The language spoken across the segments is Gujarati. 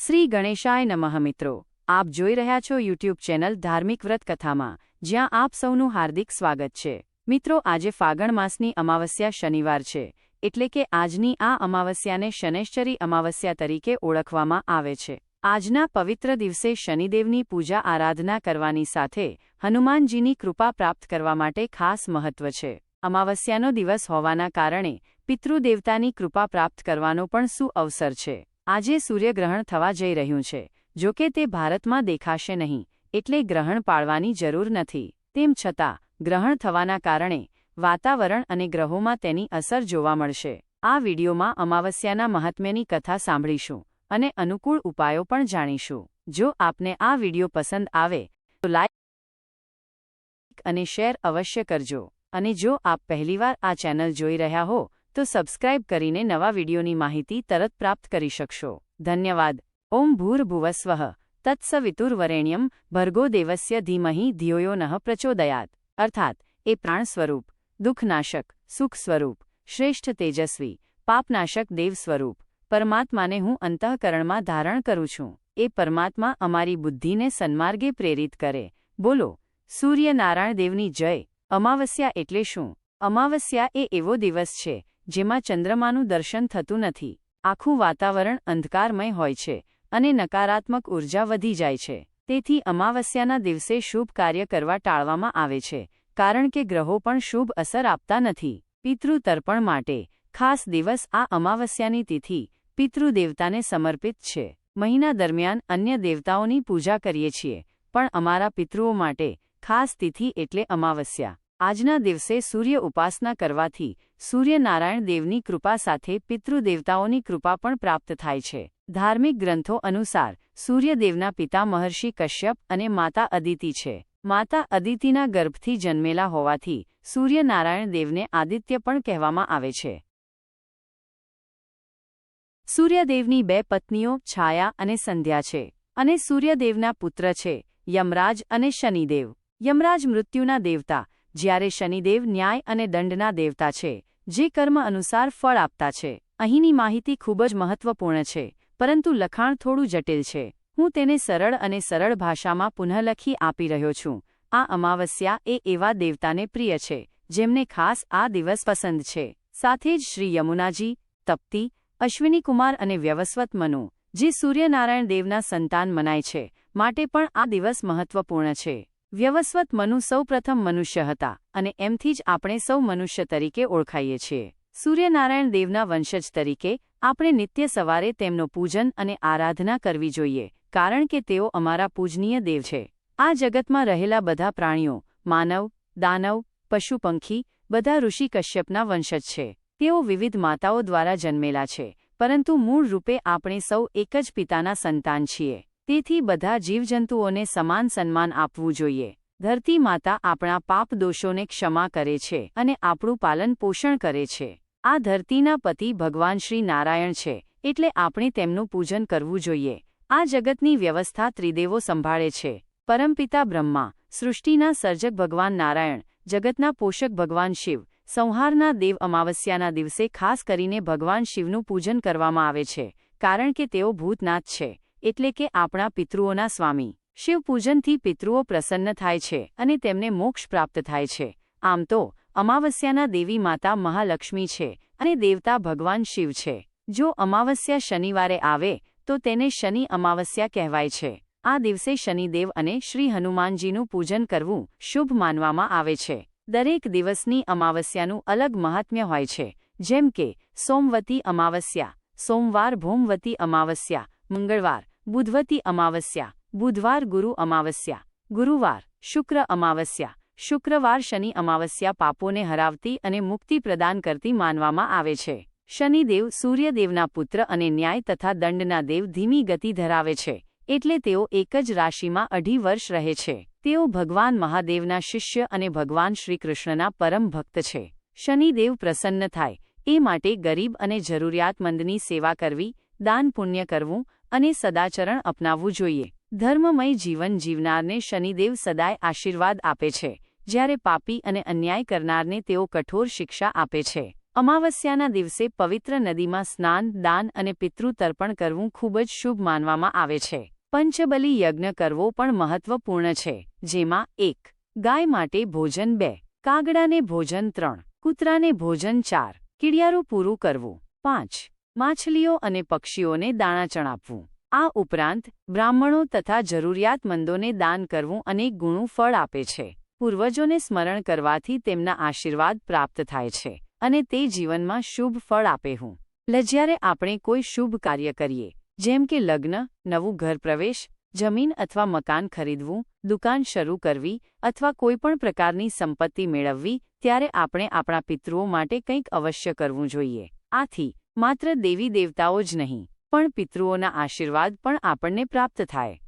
શ્રી ગણેશાય નમઃ મિત્રો. આપ જોઈ રહ્યા છો યુટ્યુબ ચેનલ ધાર્મિક વ્રત કથામાં, જ્યાં આપ સૌનું હાર્દિક સ્વાગત છે. મિત્રો, આજે ફાગણ માસની અમાવસ્યા શનિવાર છે, એટલે કે આજની આ અમાવસ્યાને શનેશ્ચરી અમાવસ્યા તરીકે ઓળખવામાં આવે છે. આજના પવિત્ર દિવસે શનિદેવની પૂજા આરાધના કરવાની સાથે હનુમાનજીની કૃપા પ્રાપ્ત કરવા માટે ખાસ મહત્વ છે. અમાવસ્યાનો દિવસ હોવાના કારણે પિતૃદેવતાની કૃપા પ્રાપ્ત કરવાનો પણ સુઅવસર છે. આજે સૂર્યગ્રહણ થવા જઈ રહ્યું છે. જો કે તે ભારતમાં દેખાશે નહીં, એટલે ગ્રહણ પાળવાની જરૂર નથી. તેમ છતાં, ગ્રહણ થવાના કારણે વાતાવરણ અને ગ્રહોમાં તેની અસર જોવા મળશે. આ વિડીયોમાં અમાવસ્યાના મહાત્મ્યની કથા સાંભળીશું અને અનુકૂળ ઉપાયો પણ જાણીશું. જો આપને આ વીડિયો પસંદ આવે, તો લાઇક અને શેર અવશ્ય કરજો. અને જો આપ પહેલીવાર આ ચેનલ જોઈ રહ્યા હો તો સબસ્ક્રાઇબ કરીને નવા વિડીયોની માહિતી તરત પ્રાપ્ત કરી શકશો. ધન્યવાદ. ઓમ ભૂર્ભુવસ્વ તત્સવિતુર્વરેણ્યમ ભર્ગો દેવસ્ય ધીમહી ધિયોયો નઃ પ્રચોદયાત. અર્થાત, એ પ્રાણ સ્વરૂપ, દુઃખનાશક, સુખ સ્વરૂપ, શ્રેષ્ઠ તેજસ્વી, પાપનાશક દેવ સ્વરૂપ. પરમાત્માને હું અંતઃકરણમાં ધારણ કરું છું. એ પરમાત્મા અમારી બુદ્ધિને સન્માર્ગે પ્રેરિત કરે. બોલો, સૂર્યનારાયણ દેવની જય. અમાવસ્યા એટલે શું? અમાવસ્યા એ એવો દિવસ છે જેમાં ચંદ્રમાનું દર્શન થતું નથી. આખું વાતાવરણ અંધકારમય હોય છે અને નકારાત્મક ઊર્જા વધી જાય છે. તેથી અમાવસ્યાના દિવસે શુભ કાર્ય કરવા ટાળવામાં આવે છે, કારણ કે ગ્રહો પણ શુભ અસર આપતા નથી. પિતૃતર્પણ માટે ખાસ દિવસ આ અમાવસ્યાની તિથિ પિતૃદેવતાને સમર્પિત છે. મહિના દરમિયાન અન્ય દેવતાઓની પૂજા કરીએ છીએ, પણ અમારા પિતૃઓ માટે ખાસ તિથિ એટલે અમાવસ્યા. આજના દિવસે સૂર્ય ઉપાસના કરવાથી સૂર્યનારાયણ દેવની કૃપા સાથે પિતૃદેવતાઓની કૃપા પણ પ્રાપ્ત થાય છે. ધાર્મિક ગ્રંથો અનુસાર સૂર્યદેવના પિતા મહર્ષિ કશ્યપ અને માતા અદિતિ છે. માતા અદિતિના ગર્ભથી જન્મેલા હોવાથી સૂર્યનારાયણ દેવને આદિત્ય પણ કહેવામાં આવે છે. સૂર્યદેવની બે પત્નીઓ છાયા અને સંધ્યા છે અને સૂર્યદેવના પુત્ર છે યમરાજ અને શનિદેવ. યમરાજ મૃત્યુના દેવતા જ્યારે શનિદેવ ન્યાય અને દંડના દેવતા છે, જે કર્મ અનુસાર ફળ આપતા છે. અહીંની માહિતી ખૂબ જ મહત્વપૂર્ણ છે, પરંતુ લખાણ થોડું જટિલ છે. હું તેને સરળ અને સરળ ભાષામાં પુનઃલખી આપી રહ્યો છું. આ અમાવસ્યા એ એવા દેવતાને પ્રિય છે, જેમને ખાસ આ દિવસ પસંદ છે. સાથે જ શ્રી યમુનાજી, તપ્તી, અશ્વિનીકુમાર અને વ્યવસ્વત મનુ, જે સૂર્યનારાયણ દેવના સંતાન મનાય છે, માટે પણ આ દિવસ મહત્વપૂર્ણ છે. વ્યવસ્વત મનુ સૌપ્રથમ મનુષ્ય હતા અને એમથી જ આપણે સૌ મનુષ્ય તરીકે ઓળખાઈએ છીએ. સૂર્યનારાયણ દેવના વંશજ તરીકે આપણે નિત્ય સવારે તેમનો પૂજન અને આરાધના કરવી જોઈએ, કારણ કે તેઓ અમારા પૂજનીય દેવ છે. આ જગતમાં રહેલા બધા પ્રાણીઓ, માનવ, દાનવ પશુ પંખી બધા ઋષિ કશ્યપના વંશજ છે. તેઓ વિવિધ માતાઓ દ્વારા જન્મેલા છે, પરંતુ મૂળ રૂપે આપણે સૌ એક જ પિતાના સંતાન છીએ. તેથી બધા જીવજંતુઓને સમાન સન્માન આપવું જોઈએ. ધરતી માતા આપણા પાપ દોષોને ક્ષમા કરે છે અને આપણું પાલન પોષણ કરે છે. આ ધરતીના પતિ ભગવાન શ્રી નારાયણ છે, એટલે આપણે તેમનું પૂજન કરવું જોઈએ. આ જગતની વ્યવસ્થા ત્રિદેવો સંભાળે છે. પરમપિતા બ્રહ્મા, સૃષ્ટિના સર્જક ભગવાન નારાયણ, જગતના પોષક ભગવાન શિવ, સંહારના દેવ અમાવસ્યાના દિવસે ખાસ કરીને ભગવાન શિવનું પૂજન કરવામાં આવે છે, કારણ કે તેઓ ભૂતનાથ છે. એટલે કે આપણા પિતૃઓના સ્વામી. શિવપૂજનથી પિતૃઓ પ્રસન્ન થાય છે અને તેમને મોક્ષ પ્રાપ્ત થાય છે. આમ તો, અમાવસ્યાના દેવી માતા મહાલક્ષ્મી છે અને દેવતા ભગવાન શિવ છે. જો અમાવસ્યા શનિવારે આવે, તો તેને શનિ અમાવસ્યા કહેવાય છે. આ દિવસે શનિદેવ અને શ્રી હનુમાનજીનું પૂજન કરવું શુભ માનવામાં આવે છે. દરેક દિવસની અમાવસ્યાનું અલગ મહાત્મ્ય હોય છે. જેમ કે, સોમવતી અમાવસ્યા, સોમવાર ભોમવતી અમાવસ્યા, મંગળવાર બુધવતી અમાવસ્યા, બુધવાર ગુરુ અમાવસ્યા, ગુરુવાર, શુક્ર અમાવસ્યા, શુક્રવાર શનિ અમાવસ્યા પાપોને હરાવતી અને મુક્તિ પ્રદાન કરતી માનવામાં આવે છે. શનિદેવ સૂર્યદેવના પુત્ર અને ન્યાય તથા દંડના દેવ ધીમી ગતિ ધરાવે છે, એટલે તેઓ એક જ રાશિમાં અઢી વર્ષ રહે છે. તેઓ ભગવાન મહાદેવના શિષ્ય અને ભગવાન શ્રીકૃષ્ણના પરમ ભક્ત છે. શનિદેવ પ્રસન્ન થાય, એ માટે ગરીબ અને જરૂરિયાતમંદની સેવા કરવી દાન પુણ્ય કરવું અને સદાચરણ અપનાવવું જોઈએ. ધર્મમય જીવન જીવનારને શનિદેવ સદાય આશીર્વાદ આપે છે. જ્યારે પાપી અને અન્યાય કરનારને તેઓ કઠોર શિક્ષા આપે છે. અમાવસ્યાના દિવસે પવિત્ર નદીમાં સ્નાન, દાન અને પિતૃ તર્પણ કરવું ખૂબ જ શુભ માનવામાં આવે છે. પંચબલી યજ્ઞ કરવો પણ મહત્વપૂર્ણ છે. જેમાં એક, ગાય માટે ભોજન બે, કાગડાને ભોજન ત્રણ, કૂતરાને ભોજન ચાર, કીડિયારું પૂરું કરવું. પાંચ માછલીઓ અને પક્ષીઓને દાણાચણ આપવું આ ઉપરાંત, બ્રાહ્મણો તથા જરૂરિયાતમંદોને દાન કરવું અનેક ગુણું ફળ આપે છે. પૂર્વજોને સ્મરણ કરવાથી તેમના આશીર્વાદ પ્રાપ્ત થાય છે અને તે જીવનમાં શુભ ફળ આપે હું. લ જ્યારે આપણે કોઈ શુભ કાર્ય કરીએ, જેમ કે લગ્ન, નવું ઘર પ્રવેશ, જમીન અથવા મકાન ખરીદવું, દુકાન શરૂ કરવી અથવા કોઈપણ પ્રકારની સંપત્તિ મેળવવી, ત્યારે આપણે આપણા પિતૃઓ માટે કંઈક અવશ્ય કરવું જોઈએ. આથી માત્ર દેવી દેવતાઓ જ નહીં, પણ પિતૃઓના આશીર્વાદ પણ આપણને પ્રાપ્ત થાય.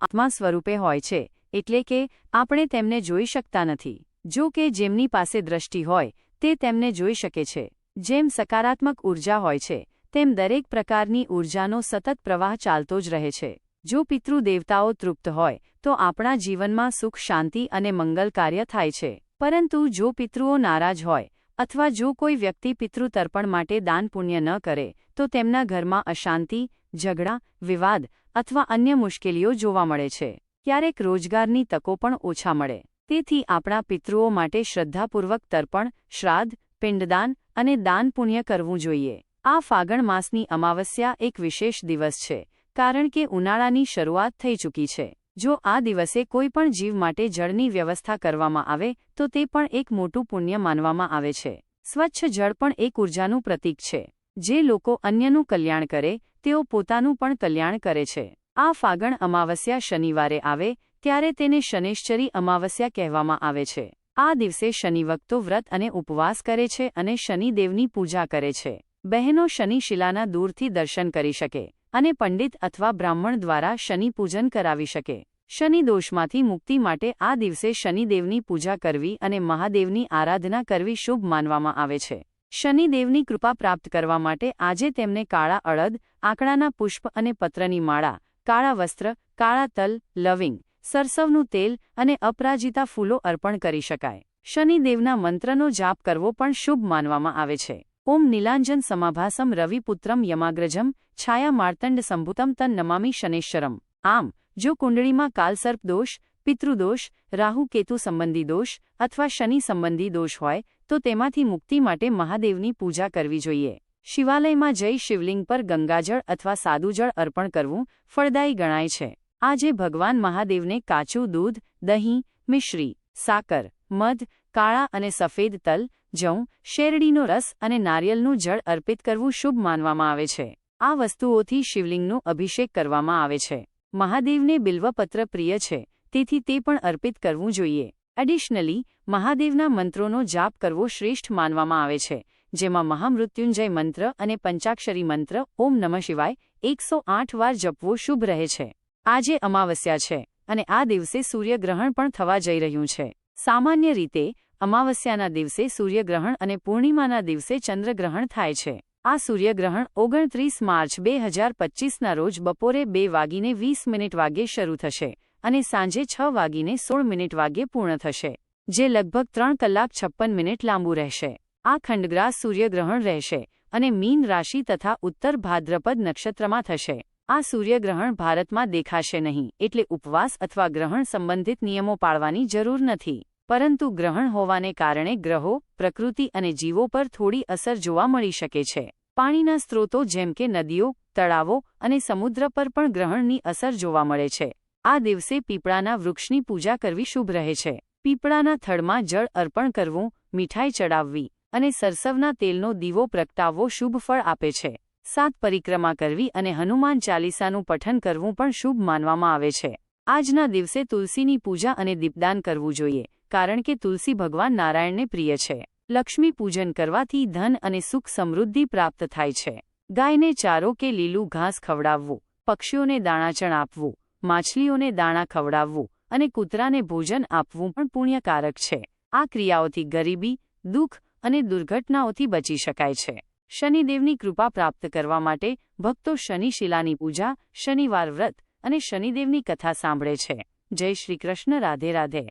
આત્મા સ્વરૂપે હોય છે, એટલે કે, આપણે તેમને જોઈ શકતા નથી. જો કે જેમની પાસે દ્રષ્ટિ હોય, તે તેમને જોઈ શકે છે. જેમ સકારાત્મક ઊર્જા હોય છે, તેમ દરેક પ્રકારની ઊર્જાનો સતત પ્રવાહ ચાલતો જ રહે છે. જો પિતૃદેવતાઓ તૃપ્ત હોય, તો આપણા જીવનમાં સુખ, શાંતિ અને મંગલ કાર્ય થાય છે. પરંતુ જો પિતૃઓ નારાજ હોય અથવા જો કોઈ વ્યક્તિ પિતૃતર્પણ માટે દાન પુણ્ય ન કરે, તો તેમના ઘરમાં અશાંતિ, ઝઘડા, વિવાદ અથવા અન્ય મુશ્કેલીઓ જોવા મળે છે. ક્યારેક રોજગારની તકો પણ ઓછા મળે. તેથી આપણા પિતૃઓ માટે શ્રદ્ધાપૂર્વક તર્પણ, શ્રાદ્ધ, પિંડદાન અને દાન પુણ્ય કરવું જોઈએ. આ ફાગણ માસની અમાવસ્યા એક વિશેષ દિવસ છે, કારણ કે ઉનાળાની શરૂઆત થઈ ચૂકી છે. જો આ દિવસે કોઈ પણ જીવ માટે જળની વ્યવસ્થા કરવામાં આવે, તો તે પણ એક મોટું પુણ્ય માનવામાં આવે છે. સ્વચ્છ જળ પણ એક ઉર્જાનું પ્રતીક છે. જે લોકો અન્યનું કલ્યાણ કરે, તેઓ પોતાનું પણ કલ્યાણ કરે છે. આ ફાગણ અમાવસ્યા શનિવારે આવે, ત્યારે તેને શનેશ્ચરી અમાવસ્યા કહેવામાં આવે છે. આ દિવસે શનિવક્તો વ્રત અને ઉપવાસ કરે છે અને શનિદેવની પૂજા કરે છે. બહેનો શનિશિલાના દૂરથી દર્શન કરી શકે. અને પંડિત અથવા બ્રાહ્મણ દ્વારા શનિ પૂજન કરાવી શકે. શનિ દોષમાંથી મુક્તિ માટે આ દિવસે શનિદેવની પૂજા કરવી અને મહાદેવની આરાધના કરવી શુભ માનવામાં આવે છે. શનિદેવની કૃપા પ્રાપ્ત કરવા માટે આજે તેમને કાળા અડદ આંકડાના પુષ્પ અને પત્રની માળા, કાળા વસ્ત્ર, કાળા તલ, લવિંગ, સરસવનું તેલ અને અપરાજિતા ફૂલો અર્પણ કરી શકાય. શનિદેવના મંત્રનો જાપ કરવો પણ શુભ માનવામાં આવે છે. ઓમ નીલાંજન સમાભાસમ રવિપુત્રમ યમાગ્રજમ છાયા માર્તંડ સંભુતમ તન નમામી શનેશ્વરમ. આમ, જો કુંડળીમાં કાલસર્પ દોષ પિતૃદોષ રાહુ કેતુ સંબંધી દોષ અથવા શનિ સંબંધી દોષ હોય, તો તેમાંથી મુક્તિ માટે મહાદેવની પૂજા કરવી જોઈએ. શિવાલયમાં જઈ શિવલિંગ પર ગંગાજળ અથવા સાદુજળ અર્પણ કરવું ફળદાયી ગણાય છે. આજે ભગવાન મહાદેવને કાચું દૂધ, દહીં, મિશ્રી, સાકર, મધ, કાળા અને સફેદ તલ જઉં શેરડીનો રસ અને નારિયેલનું જળ અર્પિત કરવું શુભ માનવામાં આવે છે. આ વસ્તુઓથી શિવલિંગનો અભિષેક કરવામાં આવે છે. મહાદેવને બિલ્વપત્ર પ્રિય છે, તેથી તે પણ અર્પિત કરવું જોઈએ. એડિશનલી મહાદેવના મંત્રોનો જાપ કરવો શ્રેષ્ઠ માનવામાં આવે છે, જેમાં મહામૃત્યુંજય મંત્ર અને પંચાક્ષરી મંત્ર, ઓમ નમઃ શિવાય, એકસો આઠ વાર જપવો શુભ રહે છે. આજે અમાવસ્યા છે, અને આ દિવસે સૂર્યગ્રહણ પણ થવા જઈ રહ્યું છે. સામાન્ય રીતે અમાવસ્યાના દિવસે સૂર્યગ્રહણ અને પૂર્ણિમાના દિવસે ચંદ્રગ્રહણ થાય છે. આ સૂર્યગ્રહણ ઓગણત્રીસ માર્ચ બે હજાર પચીસના રોજ બપોરે બે વાગીને વીસ મિનિટ વાગ્યે શરૂ થશે અને સાંજે છ વાગીને સોળ મિનિટ વાગ્યે પૂર્ણ થશે, જે લગભગ ત્રણ કલાક છપ્પન મિનિટ લાંબુ રહેશે. આ ખંડગ્રાસ સૂર્યગ્રહણ રહેશે અને મીન રાશિ તથા ઉત્તર ભાદ્રપદ નક્ષત્રમાં થશે. આ સૂર્યગ્રહણ ભારતમાં દેખાશે નહીં, એટલે ઉપવાસ અથવા ગ્રહણ સંબંધિત નિયમો પાળવાની જરૂર નથી. પરંતુ ગ્રહણ હોવાને કારણે ગ્રહો, પ્રકૃતિ અને જીવો પર થોડી અસર જોવા મળી શકે છે. પાણીના સ્ત્રોતો જેમ કે નદીઓ, તળાવો અને સમુદ્ર પર પણ ગ્રહણની અસર જોવા મળે છે. આ દિવસે પીપળાના વૃક્ષની પૂજા કરવી શુભ રહે છે. પીપળાના થડમાં જળ અર્પણ કરવું, મીઠાઈ ચડાવવી અને સરસવના તેલનો દીવો પ્રગટાવવો શુભ ફળ આપે છે. સાત પરિક્રમા કરવી અને હનુમાન ચાલીસાનું પઠન કરવું પણ શુભ માનવામાં આવે છે. આજના દિવસે તુલસીની પૂજા અને દીપદાન કરવું જોઈએ. કારણ કે તુલસી ભગવાન નારાયણને પ્રિય છે. લક્ષ્મી પૂજન કરવાથી ધન અને સુખ સમૃદ્ધિ પ્રાપ્ત થાય છે. ગાયને ચારો કે લીલું ઘાસ ખવડાવવું, પક્ષીઓને દાણાચણ આપવું, માછલીઓને દાણા ખવડાવવું અને કૂતરાને ભોજન આપવું પણ પુણ્યકારક છે. આ ક્રિયાઓથી ગરીબી, દુઃખ અને દુર્ઘટનાઓથી બચી શકાય છે. શનિદેવની કૃપા પ્રાપ્ત કરવા માટે ભક્તો શનિશિલાની પૂજા, શનિવાર વ્રત અને શનિદેવની કથા સાંભળે છે. જય શ્રી કૃષ્ણ, રાધે રાધે.